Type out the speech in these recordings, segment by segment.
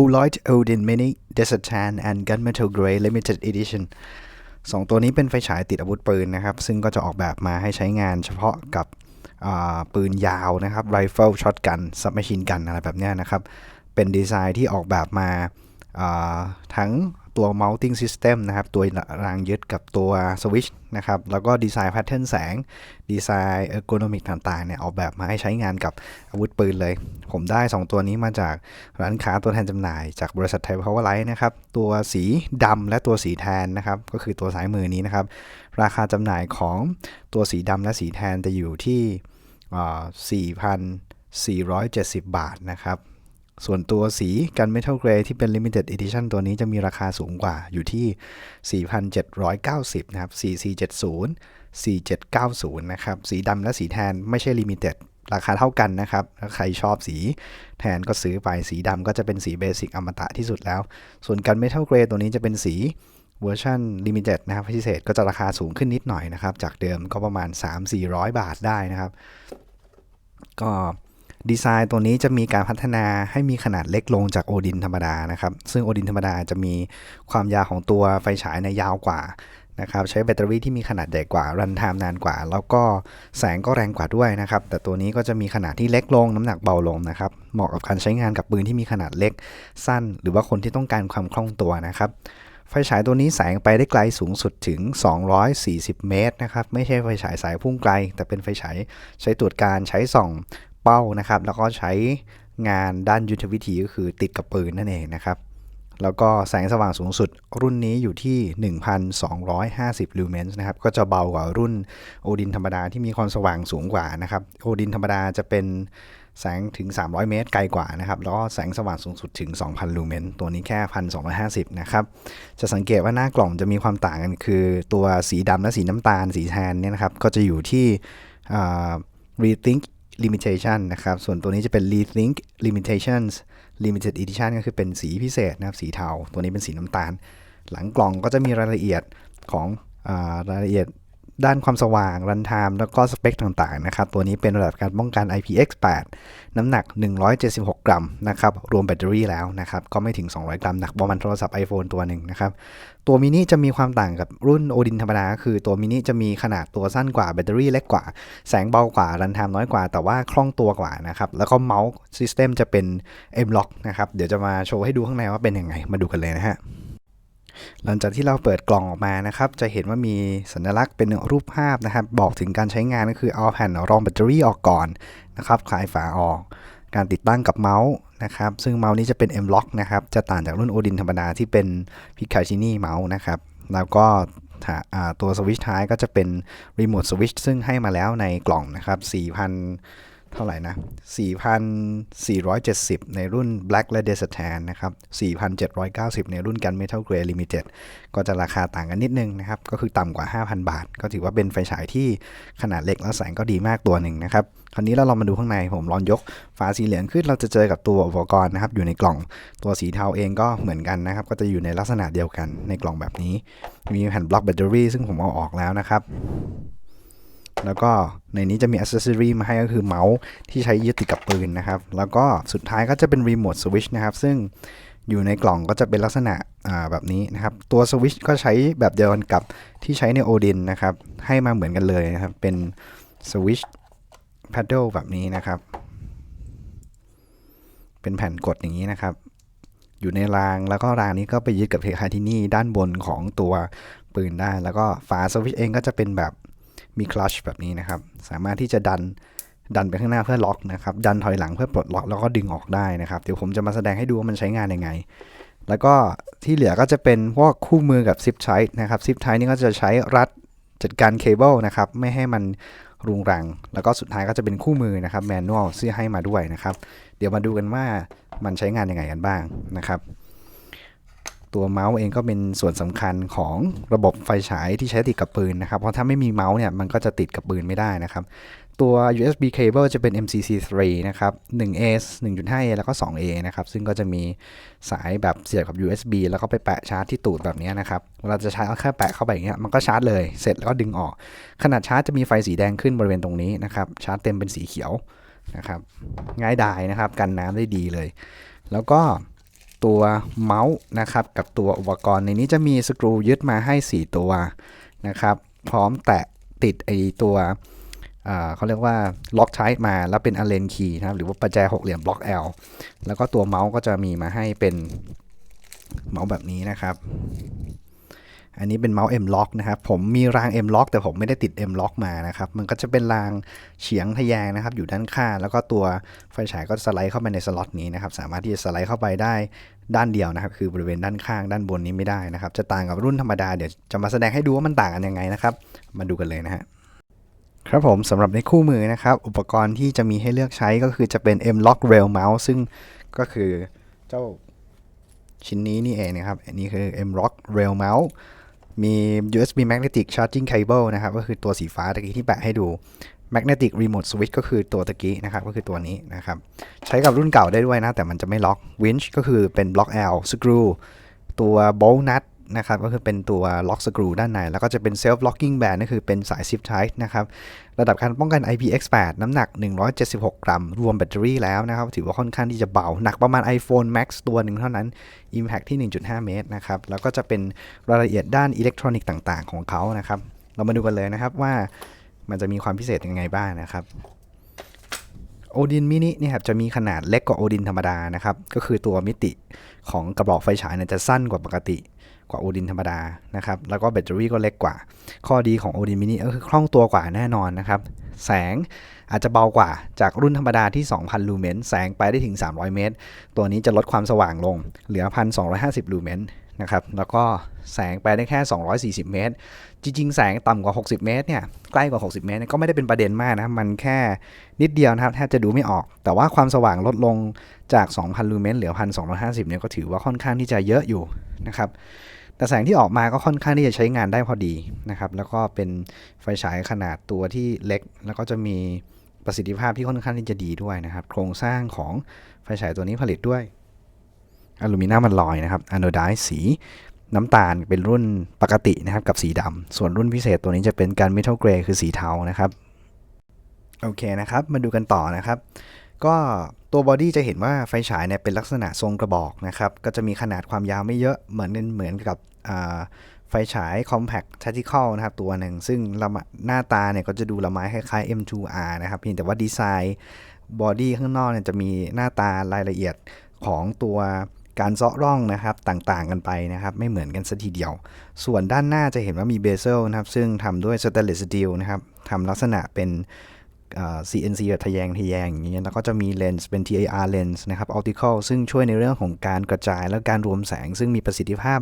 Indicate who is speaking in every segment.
Speaker 1: Olight Odin Mini Desertan and Gunmetal Grey Limited Edition สองตัวนี้เป็นไฟฉายติดอาวุธปืนนะครับ ซึ่งก็จะออกแบบมาให้ใช้งานเฉพาะกับปืนยาวนะครับ Rifle Shotgun Submachine Gun อะไรแบบนี้นะครับ เป็นดีไซน์ที่ออกแบบมาาทั้ง ตัว mounting system นะครับ ตัวรางยึดกับตัว switch นะครับ แล้วก็ดีไซน์ pattern แสง ดีไซน์ ergonomic ต่างๆ เนี่ย ออกแบบมาให้ใช้งานกับอาวุธปืนเลย ผมได้ 2 ตัวนี้มาจากร้านค้าตัวแทนจำหน่ายจากบริษัทไทย Power Light นะครับ ตัวสีดำและตัวสีแทนนะครับ ก็คือตัวสายมือนี้นะครับ ราคาจำหน่ายของตัวสีดำและสีแทนจะอยู่ที่ 4,470 บาทนะครับ ส่วนตัวสีกัน Metal Grey ที่เป็น Limited Edition ตัวนี้จะมีราคาสูงกว่าอยู่ที่ 4,790 นะครับ 4470 4790 นะครับ สีดำและสีแทนไม่ใช่ Limited ราคาเท่ากันนะครับถ้าใครชอบสีแทนก็ซื้อไปสีดำก็จะเป็นสีเบสิกอมตะที่สุดแล้ว ส่วนกัน Metal Grey ตัวนี้จะเป็นสีเวอร์ชัน Limited นะครับพิเศษก็จะราคาสูงขึ้นนิดหน่อยนะครับ จากเดิมก็ประมาณ 3-400 บาทได้นะครับ ก็ ดีไซน์ตัวนี้จะมีการพัฒนาให้มีขนาดเล็กลงจากโอดินธรรมดานะครับ ซึ่งโอดินธรรมดาจะมีความยาวของตัวไฟฉายในยาวกว่านะครับใช้แบตเตอรี่ที่มีขนาดใหญ่กว่ารันไทม์นานกว่า แล้วก็แสงก็แรงกว่าด้วยนะครับ แต่ตัวนี้ก็จะมีขนาดที่เล็กลงน้ำหนักเบาลงนะครับ เหมาะกับการใช้งานกับปืนที่มีขนาดเล็กสั้น หรือว่าคนที่ต้องการความคล่องตัวนะครับไฟฉายตัวนี้แสงไปได้ไกลสูงสุดถึง 240 เมตรนะครับ ไม่ใช่ไฟฉายสายพุ่งไกล แต่เป็นไฟฉายใช้ตรวจการใช้ส่อง เป้านะครับ แล้วก็ใช้งานด้านยุทธวิธีก็คือติดกับปืนนั่นเองนะครับ แล้วก็แสงสว่างสูงสุด รุ่นนี้อยู่ที่ 1,250 ลูเมนส์นะครับ ก็จะเบากว่ารุ่นโอดินธรรมดาที่มีความสว่างสูงกว่านะครับ โอดินธรรมดาจะเป็นแสงถึง 300 เมตรไกลกว่านะครับ แล้วก็แสงสว่างสูงสุดถึง 2,000 ลูเมน ตัวนี้แค่ 1,250 นะครับ จะสังเกตว่าหน้ากล่องจะมีความต่างกัน คือตัวสีดำและสีน้ำตาลสีแทนเนี่ยนะครับ ก็จะอยู่ที่ rethink limitation นะครับ ส่วนตัวนี้จะเป็น rethink limitations limited edition ก็คือเป็นสีพิเศษนะครับ สีเทา ตัวนี้เป็นสีน้ำตาล หลังกล่องก็จะมีรายละเอียดของอรายละเอียด ด้านความสว่าง รันไทม์แล้วก็สเปคต่างๆนะครับ ตัวนี้เป็นระดับการป้องกัน IPX8 น้ำหนัก 176 กรัมนะครับ รวมแบตเตอรี่แล้วนะครับ ก็ไม่ถึง 200 กรัม หนักประมาณโทรศัพท์ iPhone ตัวหนึ่งนะครับ ตัวมินิจะมีความต่างกับรุ่นโอดินธรรมดา คือตัวมินิจะมีขนาดตัวสั้นกว่า แบตเตอรี่เล็กกว่า แสงเบากว่า รันไทม์น้อยกว่า แต่ว่าคล่องตัวกว่านะครับ แล้วก็เมาส์ซิสเต็มจะเป็น M-Lock นะครับ เดี๋ยวจะมาโชว์ให้ดูข้างในว่าเป็นยังไง มาดูกันเลยนะฮะ หลังจากที่เราเปิดกล่องออกมานะครับ จะเห็นว่ามีสัญลักษณ์เป็นรูปภาพนะครับ บอกถึงการใช้งานก็คือเอาแผ่นรองแบตเตอรี่ออกก่อนนะครับ คลายฝาออก การติดตั้งกับเมาส์นะครับ ซึ่งเมาส์นี้จะเป็น M-Lock นะครับ จะต่างจากรุ่นโอดินธรรมดาที่เป็นพิคาชินี่เมาส์นะครับ แล้วก็ตัวสวิชท้ายก็จะเป็นรีโมทสวิชซึ่งให้มาแล้วในกล่องนะครับ4,000 เท่าไหร่นะ 4,470 ในรุ่น Black และ Desert Tan นะครับ 4,790 ในรุ่นกัน Metal Grey Limited ก็จะราคาต่างกันนิดนึงนะครับ ก็คือต่ำกว่า 5,000 บาท ก็ถือว่าเป็นไฟฉายที่ขนาดเล็กและแสงก็ดีมากตัวหนึ่งนะครับ คราวนี้เราลองมาดูข้างใน ผมลองยกฝาสีเหลืองขึ้น เราจะเจอกับตัวอุปกรณ์นะครับ อยู่ในกล่อง ตัวสีเทาเองก็เหมือนกันนะครับ ก็จะอยู่ในลักษณะเดียวกันในกล่องแบบนี้ มีแผ่นบล็อกแบตเตอรี่ซึ่งผมเอาออกแล้วนะครับ แล้วก็ในนี้จะมีอ c เซ s ซอรีมาให้ก็คือเมาส์ที่ใช้ยึดติดกับปืนนะครับ แล้วก็สุดท้ายก็จะเป็นรีโมทสวิตช์นะครับ ซึ่งอยู่ในกล่องก็จะเป็นลักษณะแบบนี้นะครับ ตัวสวิตช์ก็ใช้แบบเดียวกันกับที่ใช้ในโอดินนะครับ ให้มาเหมือนกันเลยนะครับ เป็นสวิตช์แพดเดิลแบบนี้นะครับ เป็นแผ่นกดอย่างนี้นะครับ อยู่ในรางแล้วก็รางนี้ก็ไปยึดกับเทคาที่นี่ด้านบนของตัวปืนได้ แล้วก็ฝาสวิตช์เองก็จะเป็นแบบ มีคลัชแบบนี้นะครับ สามารถที่จะดันดันไปข้างหน้าเพื่อล็อกนะครับ ดันถอยหลังเพื่อปลดล็อกแล้วก็ดึงออกได้นะครับ เดี๋ยวผมจะมาแสดงให้ดูว่ามันใช้งานยังไง แล้วก็ที่เหลือก็จะเป็นพวกคู่มือกับซิปไทนะครับซิปไทนี่ก็จะใช้รัดจัดการเคเบิลนะครับ ไม่ให้มันรุงรัง แล้วก็สุดท้ายก็จะเป็นคู่มือนะครับแมนนวลซึ่งให้มาด้วยนะครับ เดี๋ยวมาดูกันว่ามันใช้งานยังไงกันบ้างนะครับ ตัวเมาส์เองก็เป็นส่วนสำคัญของระบบไฟฉายที่ใช้ติดกับปืนนะครับ เพราะถ้าไม่มีเมาส์เนี่ยมันก็จะติดกับปืนไม่ได้นะครับ ตัว USB cable จะเป็น MCC3 นะครับ 1A 1.5A แล้วก็ 2A นะครับ ซึ่งก็จะมีสายแบบเสียบกับ USB แล้วก็ไปแปะชาร์จที่ตูดแบบนี้นะครับ เวลาจะชาร์จแค่แปะเข้าไปอย่างเงี้ย มันก็ชาร์จเลย เสร็จแล้วก็ดึงออก ขนาดชาร์จจะมีไฟสีแดงขึ้นบริเวณตรงนี้นะครับ ชาร์จเต็มเป็นสีเขียวนะครับ ง่ายดายนะครับ กันน้ำได้ดีเลย แล้วก็ ตัวเมาส์นะครับกับตัวอุปกรณ์ในนี้จะมีสกรูยึดมาให้ 4 ตัวนะครับพร้อมแตะติดไอตัวเขาเรียกว่าล็อกใช้มาแล้วเป็นอเลนคีย์นะครับหรือว่าประแจหกเหลี่ยมบล็อก L แล้วก็ตัวเมาส์ก็จะมีมาให้เป็นเมาส์แบบนี้นะครับ อันนี้เป็นเมาส์ M Lock นะครับ ผมมีราง M Lock แต่ผมไม่ได้ติด M Lock มานะครับ มันก็จะเป็นรางเฉียงทะแยงนะครับ อยู่ด้านข้างแล้วก็ตัวไฟฉายก็สไลด์เข้าไปในสล็อตนี้นะครับ สามารถที่จะสไลด์เข้าไปได้ด้านเดียวนะครับ คือบริเวณด้านข้างด้านบนนี้ไม่ได้นะครับ จะต่างกับรุ่นธรรมดา เดี๋ยวจะมาแสดงให้ดูว่ามันต่างกันยังไงนะครับ มาดูกันเลยนะฮะครับผมสำหรับในคู่มือนะครับ อุปกรณ์ที่จะมีให้เลือกใช้ก็คือจะเป็น M Lock Rail Mouse ซึ่งก็คือเจ้าชิ้นนี้นี่เองนะครับ อันนี้คือ M Lock Rail Mouse มี USB Magnetic Charging Cable นะครับ ก็คือตัวสีฟ้าตะกี้ที่แปะให้ดู Magnetic Remote Switch ก็คือตัวตะกี้นะครับ ก็คือตัวนี้นะครับ ใช้กับรุ่นเก่าได้ด้วยนะ แต่มันจะไม่ล็อก Winch ก็คือเป็นบล็อก L Screw ตัว Bolt Nut นะครับ ก็คือเป็นตัวล็อกสกรูด้านใน แล้วก็จะเป็น Self Locking Band ก็คือเป็นสาย Zip Tie นะครับ ระดับการป้องกัน IPX8 น้ำหนัก 176 กรัม รวมแบตเตอรี่แล้วนะครับ ถือว่าค่อนข้างที่จะเบา หนักประมาณ iPhone Max ตัวหนึ่งเท่านั้น Impact ที่ 1.5 เมตรนะครับ แล้วก็จะเป็นรายละเอียดด้านอิเล็กทรอนิกส์ต่างๆ ของเขานะครับ เรามาดูกันเลยนะครับว่ามันจะมีความพิเศษยังไงบ้างนะครับโอดินมินิเนี่ยครับจะมีขนาดเล็กกว่าโอดินธรรมดานะครับ ก็คือตัวมิติของกระบอกไฟฉายเนี่ยจะสั้นกว่าปกติ กว่าโอดินธรรมดานะครับ แล้วก็แบตเตอรี่ก็เล็กกว่า ข้อดีของโอดินมินิก็คือคล่องตัวกว่าแน่นอนนะครับ แสงอาจจะเบากว่าจากรุ่นธรรมดาที่ 2,000 ลูเมน แสงไปได้ถึง 300 เมตร ตัวนี้จะลดความสว่างลง เหลือ 1,250 ลูเมน นะครับ แล้วก็แสงไปได้แค่ 240 เมตร จริง ๆ แสงต่ำกว่า 60 เมตรเนี่ย ใกล้กว่า 60 เมตรก็ไม่ได้เป็นประเด็นมากนะ มันแค่นิดเดียวนะครับ แทบจะดูไม่ออก แต่ว่าความสว่างลดลงจาก 2,000 ลูเมนเหลือ 1,250 เนี่ย ก็ถือว่าค่อนข้างที่จะเยอะอยู่นะครับ แต่แสงที่ออกมาก็ค่อนข้างที่จะใช้งานได้พอดีนะครับ แล้วก็เป็นไฟฉายขนาดตัวที่เล็ก แล้วก็จะมีประสิทธิภาพที่ค่อนข้างที่จะดีด้วยนะครับ โครงสร้างของไฟฉายตัวนี้ผลิตด้วย อลูมิเนียมมันลอยนะครับอะโนไดซ์สีน้ำตาลเป็นรุ่นปกตินะครับกับสีดำ ส่วนรุ่นพิเศษตัวนี้จะเป็นการเมทัลเกรย์คือสีเทานะครับ โอเคนะครับ มาดูกันต่อนะครับ ก็ตัวบอดี้จะเห็นว่าไฟฉายเนี่ยเป็นลักษณะทรงกระบอกนะครับ ก็จะมีขนาดความยาวไม่เยอะเหมือนเหมือนกับไฟฉาย Compact Tactical นะครับตัวหนึ่ง ซึ่งหน้าตาเนี่ยก็จะดูละไม้คล้ายๆ M2R นะครับ เพียงแต่ว่าดีไซน์บอดี้ข้างนอกเนี่ยจะมีหน้าตารายละเอียดของตัว การเซาะร่องนะครับต่างๆกันไปนะครับ ไม่เหมือนกันสัทีเดียว ส่วนด้านหน้าจะเห็นว่ามีเบเซลนะครับ ซึ่งทำด้วยสเตนเลสสตีลนะครับทำลักษณะเป็น CNC แบบทะแยงทะแยงอย่างนี้แล้วก็จะมีเลนส์เป็น TAR lens นะครับ optical ซึ่งช่วยในเรื่องของการกระจายและการรวมแสง ซึ่งมีประสิทธิภาพ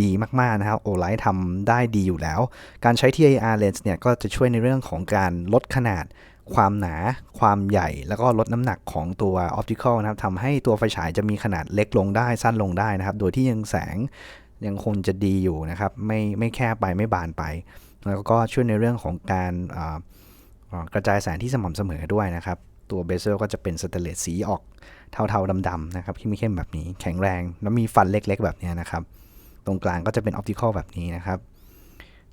Speaker 1: ดีมาก ๆ นะครับ OLight ทำได้ดีอยู่แล้ว การใช้ TAR lens เนี่ยก็จะช่วยในเรื่องของการลดขนาด ความหนา ความใหญ่ แล้วก็ลดน้ำหนักของตัว optical นะครับทำให้ตัวไฟฉายจะมีขนาดเล็กลงได้สั้นลงได้นะครับ โดยที่ยังแสงยังคงจะดีอยู่นะครับ ไม่ไม่แคบไปไม่บานไป แล้วก็ช่วยในเรื่องของการกระจายแสงที่สม่ำเสมอด้วยนะครับ ตัวเบเซลก็จะเป็นสเตเลสสีออกเทาๆดำๆนะครับที่ไม่เข้มแบบนี้แข็งแรง แล้วมีฟันเล็กๆ แบบนี้นะครับ ตรงกลางก็จะเป็นออปติคอลแบบนี้นะครับ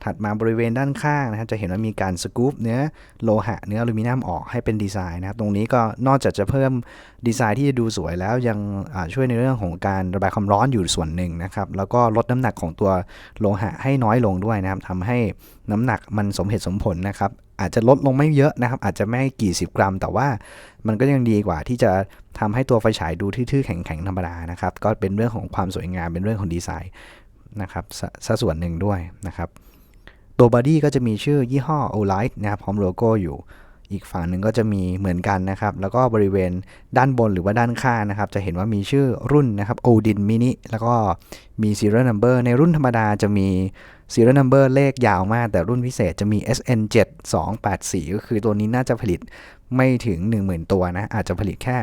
Speaker 1: ถัดมาบริเวณด้านข้างนะครับจะเห็นว่ามีการสกู๊ปเนื้อโลหะเนื้ออลูมิเนียมออกให้เป็นดีไซน์นะครับตรงนี้ก็นอกจากจะเพิ่มดีไซน์ที่จะดูสวยแล้วยังช่วยในเรื่องของการระบายความร้อนอยู่ส่วนหนึ่งนะครับแล้วก็ลดน้ำหนักของตัวโลหะให้น้อยลงด้วยนะครับทำให้น้ำหนักมันสมเหตุสมผลนะครับอาจจะลดลงไม่เยอะนะครับ อาจจะไม่กี่สิบกรัม แต่ว่ามันก็ยังดีกว่าที่จะทำให้ตัวไฟฉายดูทื่อๆแข็งๆธรรมดานะครับ ก็เป็นเรื่องของความสวยงามเป็นเรื่องของดีไซน์นะครับสส่วนหนึ่งด้วยนะครับ ตัวบอดี้ก็จะมีชื่อยี่ห้อ Olight นะครับพร้อมโลโก้อยู่ อีกฝั่งหนึ่งก็จะมีเหมือนกันนะครับ แล้วก็บริเวณด้านบนหรือว่าด้านข้างนะครับ จะเห็นว่ามีชื่อรุ่นนะครับ Odin Mini แล้วก็มี serial number ในรุ่นธรรมดาจะมี serial number เลขยาวมาก แต่รุ่นพิเศษจะมี SN7284 ก็คือตัวนี้น่าจะผลิตไม่ถึง 10,000 ตัวนะ อาจจะผลิตแค่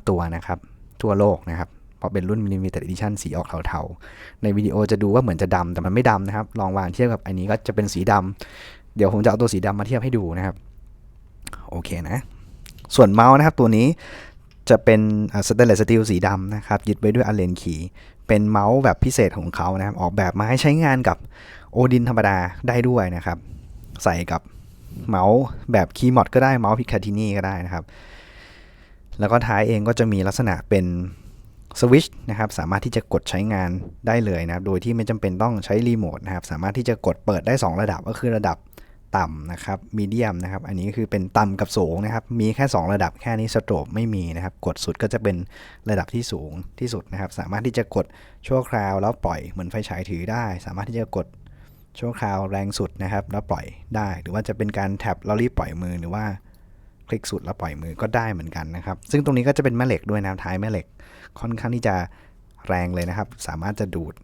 Speaker 1: 9,999 ตัวนะครับ ทั่วโลกนะครับ ราะเป็นรุ่น Limited Edition สีออกเทาๆ ในวิดีโอจะดูว่าเหมือนจะดำแต่มันไม่ดำนะครับ ลองวางเทียบกับอันนี้ก็จะเป็นสีดำเดี๋ยวผมจะเอาตัวสีดำมาเทียบให้ดูนะครับ โอเคนะ ส่วนเมาส์นะครับตัวนี้จะเป็นสเตนเลสสตีลสีดำนะครับ ยึดไว้ด้วยอเลนคีเป็นเมาส์แบบพิเศษของเขานะครับ ออกแบบมาให้ใช้งานกับโอดินธรรมดาได้ด้วยนะครับ ใส่กับเมาส์แบบคีย์มอดก็ได้เมาส์พิคาทินี่ก็ได้นะครับ แล้วก็ท้ายเองก็จะมีลักษณะเป็น สวิชนะครับสามารถที่จะกดใช้งานได้เลยนะครับ โดยที่ไม่จำเป็นต้องใช้รีโมทนะครับ สามารถที่จะกดเปิดได้ 2 ระดับก็คือระดับต่ำนะครับมีเดียมนะครับ อันนี้คือเป็นต่ำกับสูงนะครับ มีแค่ 2 ระดับแค่นี้สโตรบไม่มีนะครับ กดสุดก็จะเป็นระดับที่สูงที่สุดนะครับ สามารถที่จะกดชั่วคราวแล้วปล่อยเหมือนไฟฉายถือได้ สามารถที่จะกดชั่วคราวแรงสุดนะครับ แล้วปล่อยได้ หรือว่าจะเป็นการแท็บแล้วรีบปล่อยมือหรือว่า คลิกสุดแล้วปล่อยมือก็ได้เหมือนกันนะครับ ซึ่งตรงนี้ก็จะเป็นแม่เหล็กด้วยนะท้ายแม่เหล็กค่อนข้างที่จะแรงเลยนะครับ สามารถจะดูด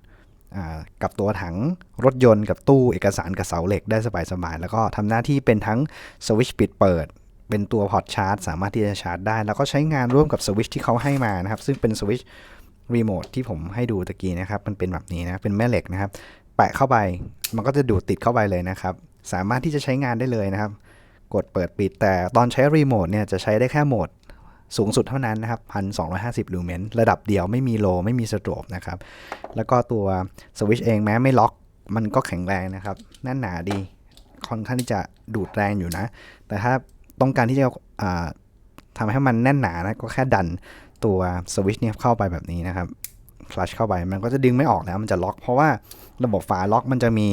Speaker 1: กับตัวถังรถยนต์กับตู้เอกสารกับเสาเหล็กได้สบายๆแล้วก็ทำหน้าที่เป็นทั้งสวิตช์ปิดเปิด เป็นตัวพอร์ตชาร์จ สามารถที่จะชาร์จได้ แล้วก็ใช้งานร่วมกับสวิตช์ที่เขาให้มานะครับ ซึ่งเป็นสวิตช์รีโมทที่ผมให้ดูตะกี้นะครับ มันเป็นแบบนี้นะ เป็นแม่เหล็กนะครับ แปะเข้าไป มันก็จะดูดติดเข้าไปเลยนะครับ สามารถที่จะใช้งานได้เลยนะครับ กดเปิดปิด แต่ตอนใช้รีโมทเนี่ยจะใช้ได้แค่โหมดสูงสุดเท่านั้นนะครับ 1,250 ลูเมน ระดับเดียวไม่มีโล ไม่มีสโตรบนะครับ แล้วก็ตัวสวิชเองแม้ไม่ล็อก มันก็แข็งแรงนะครับแน่นหนาดี ค่อนข้างที่จะดูดแรงอยู่นะ แต่ถ้าต้องการที่จะทำให้มันแน่นหนานะก็แค่ดันตัวสวิชเนี่ยเข้าไปแบบนี้นะครับคลัชเข้าไป มันก็จะดึงไม่ออกแล้ว มันจะล็อก เพราะว่าระบบฝาล็อกมันจะมี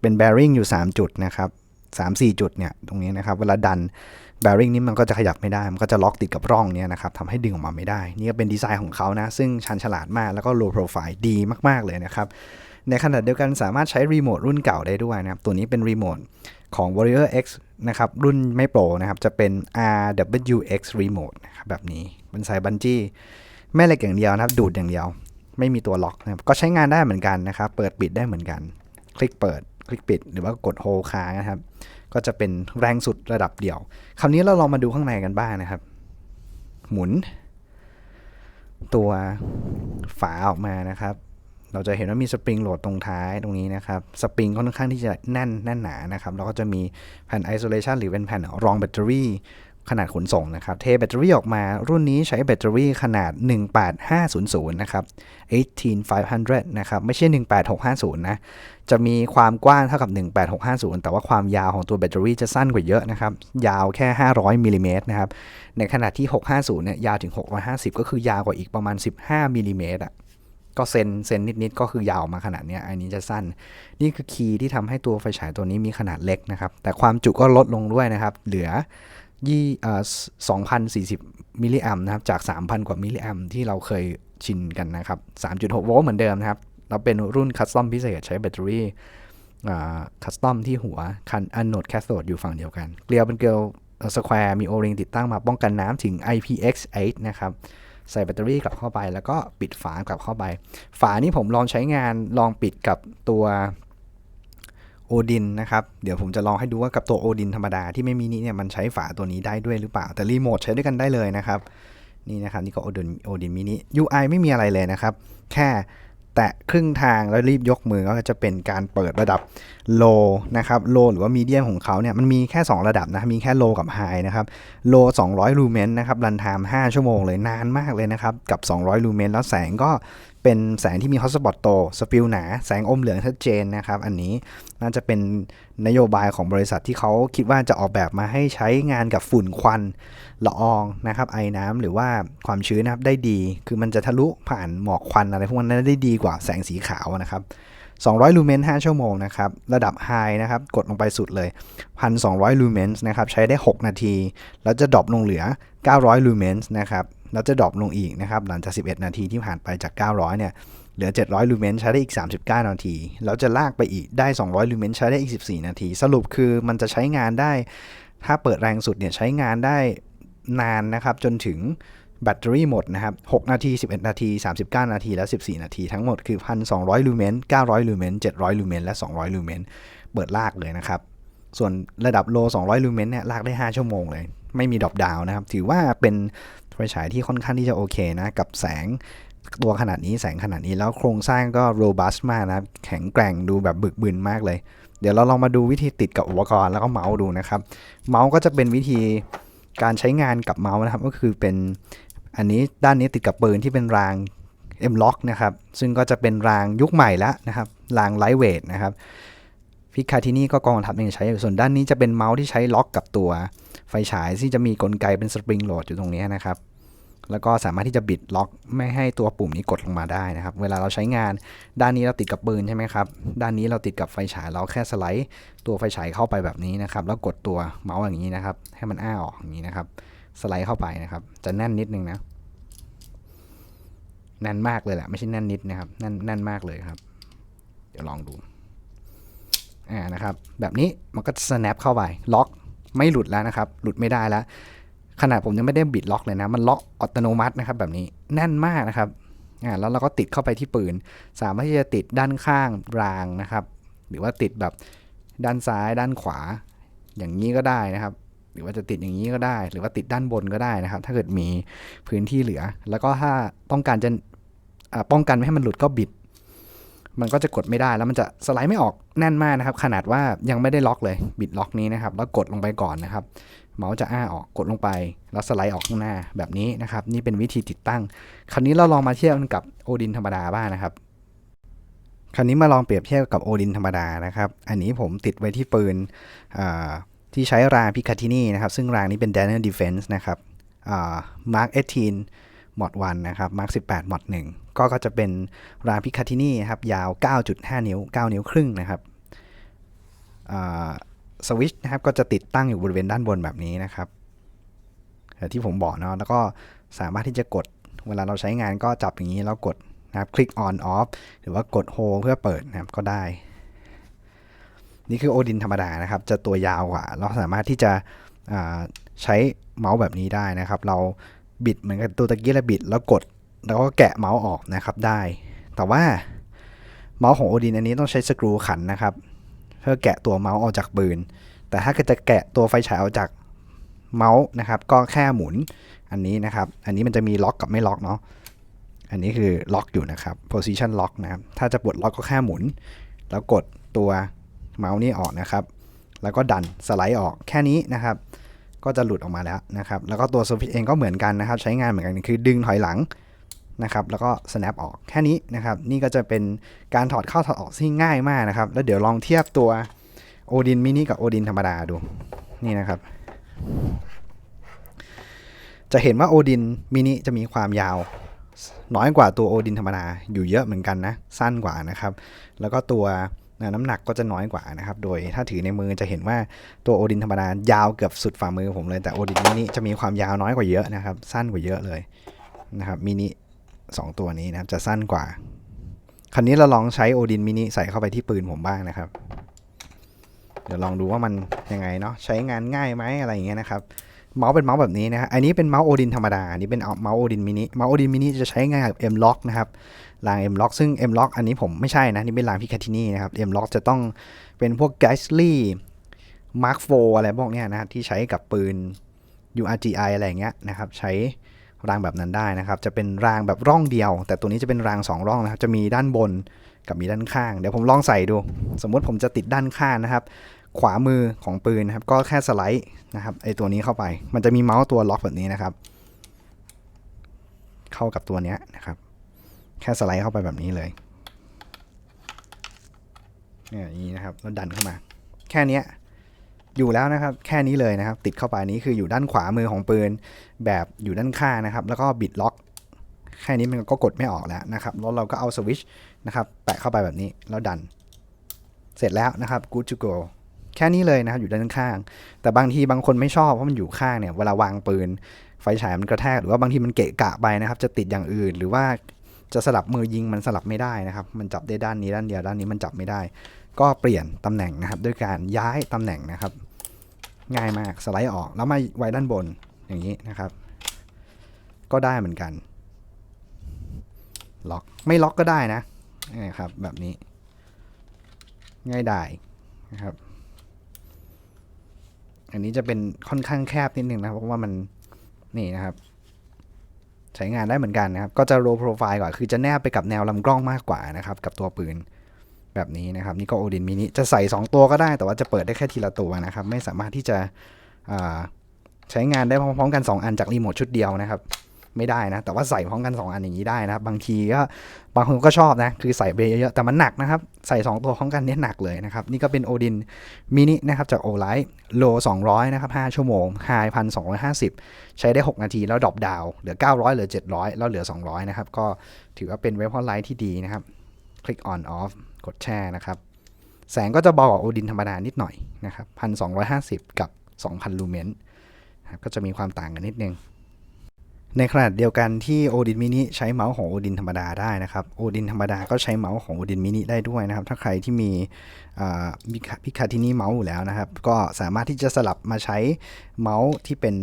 Speaker 1: เป็น bearing อยู่ 3 จุดนะครับ 3 4 จุดเนี่ยตรงนี้นะครับเวลาดัน bearing นี้มันก็จะขยับไม่ได้ มันก็จะล็อกติดกับร่องเนี้ยนะครับทำให้ดึงออกมาไม่ได้ นี่ก็เป็นดีไซน์ของเขานะ ซึ่งชันฉลาดมากแล้วก็ low profile ดีมาก ๆ เลยนะครับ ในขณะเดียวกันสามารถใช้รีโมทรุ่นเก่าได้ด้วยนะครับ ตัวนี้เป็นรีโมทของ Warrior X นะครับ รุ่นไม่โปรนะครับ จะเป็น RWX Remote นะครับแบบนี้เป็นสายบันจี้แม่เหล็กอย่างเดียวนะครับ ดูดอย่างเดียว ไม่มีตัวล็อกนะครับก็ใช้งานได้เหมือนกันนะครับ เปิดปิดได้เหมือนกัน คลิกเปิด คลิกปิด หรือว่ากดโฮค้างนะครับ ก็จะเป็นแรงสุดระดับเดียว คราวนี้เราลองมาดูข้างในกันบ้างนะครับ หมุน ตัวฝาออกมานะครับ เราจะเห็นว่ามีสปริงโหลดตรงท้ายตรงนี้นะครับ สปริงค่อนข้างที่จะแน่นแน่นหนานะครับ แล้วก็จะมีแผ่นไอโซเลชันหรือเป็นแผ่นรองแบตเตอรี่ ขนาดขนส่งนะครับเทแบตเตอรี่ออกมารุ่นนี้ใช้แบตเตอรี่ขนาด 18500 นะครับ 18500 นะครับ ไม่ใช่ 18650 นะ จะมีความกว้างเท่ากับ 18650 แต่ว่าความยาวของตัวแบตเตอรี่จะสั้นกว่าเยอะนะครับ ยาวแค่ 500มิลลิเมตรนะครับ ในขณะที่ 650 เนี่ย ยาวถึง 650 ก็คือยาวกว่าอีกประมาณ 15มิลลิเมตรอะก็เซนเซนนิดๆก็คือยาวมาขนาดเนี้ยอันนี้จะสั้น นี่คือคีย์ที่ทำให้ตัวไฟฉายตัวนี้มีขนาดเล็กนะครับ แต่ความจุก็ลดลงด้วยนะครับ เหลือ ยี่เอ่อ2,040มิลลิแอมนะครับ จาก 3,000 กว่ามิลลิแอมที่เราเคยชินกันนะครับ 3.6 โวลต์เหมือนเดิมนะครับ เราเป็นรุ่นคัสตอมพิเศษใช้แบตเตอรี่คัสตอมที่หัวคันอันโนดแคสโ d ดอยู่ฝั่งเดียวกัน เกลียวเป็นเกลียวสแควร์มีโอริงติดตั้งมาป้องกันน้ำถึง IPX8 นะครับ ใส่แบตเตอรี่กลับเข้าไป แล้วก็ปิดฝากลับเข้าไป ฝานี้ผมลองใช้งานลองปิดกับตัว โอดินนะครับ เดี๋ยวผมจะลองให้ดูว่ากับตัวโอดินธรรมดาที่ไม่มีนี้เนี่ยมันใช้ฝาตัวนี้ได้ด้วยหรือเปล่า แต่รีโมทใช้ด้วยกันได้เลยนะครับ นี่นะครับนี่ก็โอดินโอดินมินิ UI ไม่มีอะไรเลยนะครับ แค่แตะครึ่งทางแล้วรีบยกมือก็จะเป็นการเปิดระดับ low นะครับ low หรือว่า medium ของเขาเนี่ยมันมีแค่ 2 ระดับนะมีแค่ low กับ high นะครับ low 200 ลูเมนนะครับรันไทม์5ชั่วโมงเลยนานมากเลยนะครับ กับ 200 ลูเมนแล้วแสงก็ เป็นแสงที่มีฮอตสปอตโต สปิลหนา แสงอมเหลืองชัดเจนนะครับ อันนี้น่าจะเป็นนโยบายของบริษัทที่เขาคิดว่าจะออกแบบมาให้ใช้งานกับฝุ่นควันละอองนะครับไอน้ำหรือว่าความชื้นนะครับได้ดี คือมันจะทะลุผ่านหมอกควันอะไรพวกนั้นได้ดีกว่าแสงสีขาวนะครับ200 ลูเมน 5 ชั่วโมงนะครับ ระดับ High นะครับ กดลงไปสุดเลย 1,200 ลูเมนนะครับ ใช้ได้ 6 นาที แล้วจะดรอปลงเหลือ 900 ลูเมนนะครับ แล้วจะดรอปลงอีกนะครับหลังจาก 11 นาทีที่ผ่านไปจาก 900 เนี่ยเหลือ 700 ลูเมนใช้ได้อีก 39 นาที แล้วจะลากไปอีกได้ 200 ลูเมนใช้ได้อีก 14 นาที สรุปคือมันจะใช้งานได้ ถ้าเปิดแรงสุดเนี่ยใช้งานได้นานนะครับ จนถึงแบตเตอรี่หมดนะครับ 6 นาที 11 นาที 39 นาที และ 14 นาที ทั้งหมดคือ 1,200 ลูเมน 900 ลูเมน 700 ลูเมน และ 200 ลูเมน เปิดลากเลยนะครับ ส่วนระดับโล 200 ลูเมนเนี่ยลากได้ 5 ชั่วโมงเลย ไม่มีดรอปดาวนะครับ ถือว่าเป็น ไฟฉายที่ค่อนข้างที่จะโอเคนะกับแสงตัวขนาดนี้แสงขนาดนี้แล้วโครงสร้างก็โรบัสมากนะครับแข็งแกร่งดูแบบบึกบึนมากเลย เดี๋ยวเราลองมาดูวิธีติดกับอุปกรณ์แล้วก็เมาส์ดูนะครับ เมาส์ก็จะเป็นวิธีการใช้งานกับเมาส์นะครับ ก็คือเป็นอันนี้ด้านนี้ติดกับปืนที่เป็นราง M Lock นะครับ ซึ่งก็จะเป็นรางยุคใหม่แล้วนะครับ รางไลท์เวทนะครับพิคาที่นี่ก็กองทัพยังใช้อยู่ส่วนด้านนี้จะเป็นเมาส์ที่ใช้ล็อกกับตัว ไฟฉายที่จะมีกลไกเป็นสปริงโหลดอยู่ตรงนี้นะครับ แล้วก็สามารถที่จะบิดล็อกไม่ให้ตัวปุ่มนี้กดลงมาได้นะครับ เวลาเราใช้งานด้านนี้เราติดกับปืนใช่ไหมครับ ด้านนี้เราติดกับไฟฉายเราแค่สไลด์ ตัวไฟฉายเข้าไปแบบนี้นะครับ แล้วกดตัวเมาส์อย่างนี้นะครับ ให้มันอ้าออกอย่างนี้นะครับ สไลด์เข้าไปนะครับ จะแน่นนิดนึงนะแน่นมากเลยแหละไม่ใช่แน่นนิดนะครับแน่นแน่นมากเลยครับ เดี๋ยวลองดูอ่านะครับ แบบนี้มันก็ snap เข้าไปล็อก ไม่หลุดแล้วนะครับ หลุดไม่ได้แล้ว ขนาดผมยังไม่ได้บิดล็อกเลยนะ มันล็อกอัตโนมัตินะครับแบบนี้แน่นมากนะครับอ่าแล้วเราก็ติดเข้าไปที่ปืน สามารถที่จะติดด้านข้างรางนะครับ หรือว่าติดแบบด้านซ้ายด้านขวา อย่างนี้ก็ได้นะครับ หรือว่าจะติดอย่างนี้ก็ได้ หรือว่าติดด้านบนก็ได้นะครับ ถ้าเกิดมีพื้นที่เหลือ แล้วก็ถ้าต้องการจะป้องกันไม่ให้มันหลุดก็บิด มันก็จะกดไม่ได้แล้วมันจะสไลด์ไม่ออกแน่นมากนะครับ ขนาดว่ายังไม่ได้ล็อกเลยบิดล็อกนี้นะครับ แล้วกดลงไปก่อนนะครับ เมาส์จะอ้าออกกดลงไป แล้วสไลด์ออกข้างหน้าแบบนี้นะครับ นี่เป็นวิธีติดตั้ง คราวนี้เราลองมาเทียบกันกับโอดินธรรมดาบ้างนะครับคราวนี้มาลองเปรียบเทียบกับโอดินธรรมดานะครับ อันนี้ผมติดไว้ที่ปืนที่ใช้รางพิคาทินี่นะครับ ซึ่งรางนี้เป็น Daniel Defense นะครับมาร์ค 18มอด1นะครับมาร์ค 18มอด1 ก็ก็จะเป็นรางพิคาทินี่ครับยาว 9.5 นิ้ว 9 นิ้วครึ่งนะครับสวิชนะครับก็จะติดตั้งอยู่บริเวณด้านบนแบบนี้นะครับอย่างที่ผมบอกเนาะแล้วก็สามารถที่จะกดเวลาเราใช้งานก็จับอย่างนี้แล้วกดนะครับคลิก on off หรือว่ากด hold เพื่อเปิดนะครับก็ได้ นี่คือโอดินธรรมดานะครับ จะตัวยาวกว่า เราสามารถที่จะใช้เมาส์แบบนี้ได้นะครับ เราบิดเหมือนกับตัวตะกี้แล้วบิดแล้วกด แล้วก็แกะเมาส์ออกนะครับได้ แต่ว่าเมาส์ของโอดินอันนี้ต้องใช้สกรูขันนะครับ เพื่อแกะตัวเมาส์ออกจากปืน แต่ถ้าเกิดจะแกะตัวไฟฉายออกจากเมาส์นะครับ ก็แค่หมุนอันนี้นะครับ อันนี้มันจะมีล็อกกับไม่ล็อกเนาะ อันนี้คือล็อกอยู่นะครับ position lock นะครับ ถ้าจะปลดล็อกก็แค่หมุน แล้วกดตัวเมาส์นี่ออกนะครับ แล้วก็ดันสไลด์ออกแค่นี้นะครับ ก็จะหลุดออกมาแล้วนะครับ แล้วก็ตัวสวิตช์เองก็เหมือนกันนะครับ ใช้งานเหมือนกัน คือดึงถอยหลัง นะครับแล้วก็ snap ออกแค่นี้นะครับนี่ก็จะเป็นการถอดเข้าถอดออกที่ง่ายมากนะครับ แล้วเดี๋ยวลองเทียบตัวโอดินมินิกับโอดินธรรมดาดูนี่นะครับ จะเห็นว่าโอดินมินิจะมีความยาวน้อยกว่าตัวโอดินธรรมดาอยู่เยอะเหมือนกันนะ สั้นกว่านะครับ แล้วก็ตัวน้ำหนักก็จะน้อยกว่านะครับ โดยถ้าถือในมือจะเห็นว่าตัวโอดินธรรมดายาวเกือบสุดฝ่ามือผมเลยแต่โอดินมินิจะมีความยาวน้อยกว่าเยอะนะครับ สั้นกว่าเยอะเลยนะครับมินิ สองตัวนี้นะครับจะสั้นกว่า คราวนี้เราลองใช้โอดินมินิใส่เข้าไปที่ปืนผมบ้างนะครับ เดี๋ยวลองดูว่ามันยังไงเนาะใช้งานง่ายไหมอะไรอย่างเงี้ยนะครับเมาส์เป็นเมาส์แบบนี้นะฮะ อันนี้เป็นเมาส์โอดินธรรมดา อันนี้เป็นเมาส์โอดินมินิ เมาส์โอดินมินิจะใช้งานกับ M Lock นะครับ ราง M Lock ซึ่ง M Lock อันนี้ผมไม่ใช่นะ นี่เป็นรางพิคาทินี่นะครับ M Lock จะต้องเป็นพวก g a s l y Mark 4อะไรพวกเนี้ยนะที่ใช้กับปืน URGI อะไรอย่างเงี้ยนะครับ ใช้ รางแบบนั้นได้นะครับ จะเป็นรางแบบร่องเดียว แต่ตัวนี้จะเป็นราง 2 ร่องนะครับ จะมีด้านบนกับมีด้านข้าง เดี๋ยวผมลองใส่ดู สมมุติผมจะติดด้านข้างนะครับ ขวามือของปืนนะครับ ก็แค่สไลด์นะครับไอตัวนี้เข้าไป มันจะมีเมาส์ตัวล็อกแบบนี้นะครับ เข้ากับตัวเนี้ยนะครับ แค่สไลด์เข้าไปแบบนี้เลยเนี่ยอย่างนี้นะครับแล้วดันเข้ามา แค่เนี้ย อยู่แล้วนะครับ แค่นี้เลยนะครับ ติดเข้าไปนี้คืออยู่ด้านขวามือของปืน แบบอยู่ด้านข้างนะครับ แล้วก็บิดล็อก แค่นี้มันก็กดไม่ออกแล้วนะครับ แล้วเราก็เอาสวิชนะครับแปะเข้าไปแบบนี้แล้วดัน เสร็จแล้วนะครับ good to go แค่นี้เลยนะครับอยู่ด้านข้าง แต่บางทีบางคนไม่ชอบเพราะมันอยู่ข้างเนี่ยเวลาวางปืนไฟฉายมันกระแทกหรือว่าบางทีมันเกะกะไปนะครับ จะติดอย่างอื่นหรือว่าจะสลับมือยิงมันสลับไม่ได้นะครับ มันจับได้ด้านนี้ด้านเดียวด้านนี้มันจับไม่ได้ ก็เปลี่ยนตำแหน่งนะครับ ด้วยการย้ายตำแหน่งนะครับ ง่ายมากสไลด์ออกแล้วมาไว้ด้านบนอย่างนี้นะครับ ก็ได้เหมือนกัน ล็อกไม่ล็อกก็ได้นะนี่ครับแบบนี้ ง่ายได้นะครับ อันนี้จะเป็นค่อนข้างแคบนิดนึงนะเพราะว่ามันนี่นะครับ ใช้งานได้เหมือนกันนะครับ ก็จะโรโปรไฟล์กว่าคือจะแนบไปกับแนวลำกล้องมากกว่านะครับ กับตัวปืน แบบนี้นะครับนี่ก็โอดินมินิจะใส่ 2 ตัวก็ได้ แต่ว่าจะเปิดได้แค่ทีละตัวนะครับ ไม่สามารถที่จะใช้งานได้พร้อมๆกัน 2 อันจากรีโมทชุดเดียวนะครับ ไม่ได้นะ แต่ว่าใส่พร้อมกัน 2 อันอย่างนี้ได้นะครับ บางทีก็บางคนก็ชอบนะ คือใส่ไปเยอะๆแต่มันหนักนะครับ ใส่ 2 ตัวพร้อมกันเนี่ยหนักเลยนะครับ นี่ก็เป็นโอดินมินินะครับจากโอไลท์โล200 นะครับ 5 ชั่วโมงไฮพันสองใช้ได้ 6 นาทีแล้วดรอปดาวเหลือ 900เหลือ 700 แล้วเหลือ 200 นะครับก็ถือว่าเป็นเว็บออนไลน์ที่ดีนะครับคลิก on off กดแช่นะครับ แสงก็จะเบากว่าโอดินธรรมดานิดหน่อยนะครับ1,250กับ 2,000 ลูเมนก็จะมีความต่างกันนิดนึง ในขนาดเดียวกันที่โอดินมินิใช้เมาส์ของโอดินธรรมดาได้นะครับโอดินธรรมดาก็ใช้เมาส์ของโอดินมินิได้ด้วยนะครับ ถ้าใครที่มีพิคาทินี่เมาส์อยู่แล้วนะครับ ก็สามารถที่จะสลับมาใช้เมาส์ที่เป็น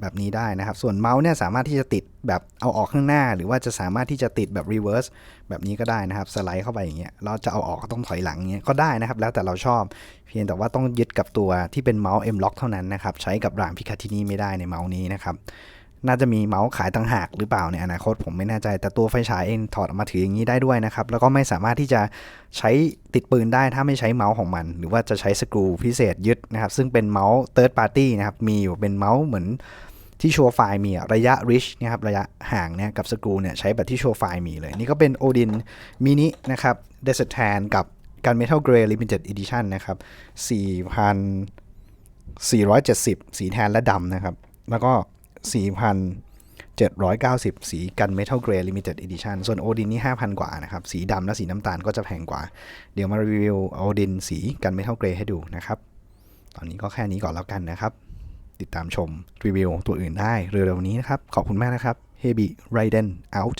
Speaker 1: แบบนี้ได้นะครับ ส่วนเมาส์เนี่ยสามารถที่จะติดแบบเอาออกข้างหน้า หรือว่าจะสามารถที่จะติดแบบรีเวิร์สแบบนี้ก็ได้นะครับ สไลด์เข้าไปอย่างเงี้ยเราจะเอาออกก็ต้องถอยหลังเงี้ยก็ได้นะครับ แล้วแต่เราชอบ เพียงแต่ว่าต้องยึดกับตัวที่เป็นเมาส์ M Lock เท่านั้นนะครับ ใช้กับรามพิคาทินี่ไม่ได้ในเมาส์นี้นะครับ น่าจะมีเมาส์ขายต่างหากหรือเปล่าในอนาคตผมไม่แน่ใจ แต่ตัวไฟฉายเองถอดออกมาถืออย่างนี้ได้ด้วยนะครับ แล้วก็ไม่สามารถที่จะใช้ติดปืนได้ถ้าไม่ใช้เมาส์ของมัน หรือว่าจะใช้สกรูพิเศษยึดนะครับ ซึ่งเป็นเมาส์ third party นะครับ มีอยู่เป็นเมาส์เหมือนที่โชว์ไฟล์มีระยะ reach นะครับระยะห่างเนี่ยกับสกรูเนี่ยใช้แบบที่โชว์ไฟล์มีเลย นี่ก็เป็น Odin Mini นะครับ Desert Tan กับ Gunmetal Grey Limited Edition นะครับ 4,470 สีแทนและดำนะครับ แล้วก็ 4,790 สีกัน Metal Grey Limited Edition ส่วนโอดินนี่ 5,000 กว่านะครับ สีดำและสีน้ำตาลก็จะแพงกว่า เดี๋ยวมารีวิวโอดินสีกันเมทัลเกรย์ให้ดูนะครับ ตอนนี้ก็แค่นี้ก่อนแล้วกันนะครับ ติดตามชมรีวิวตัวอื่นได้เร็วๆนี้นะครับ ขอบคุณมากนะครับ Heavy Raiden out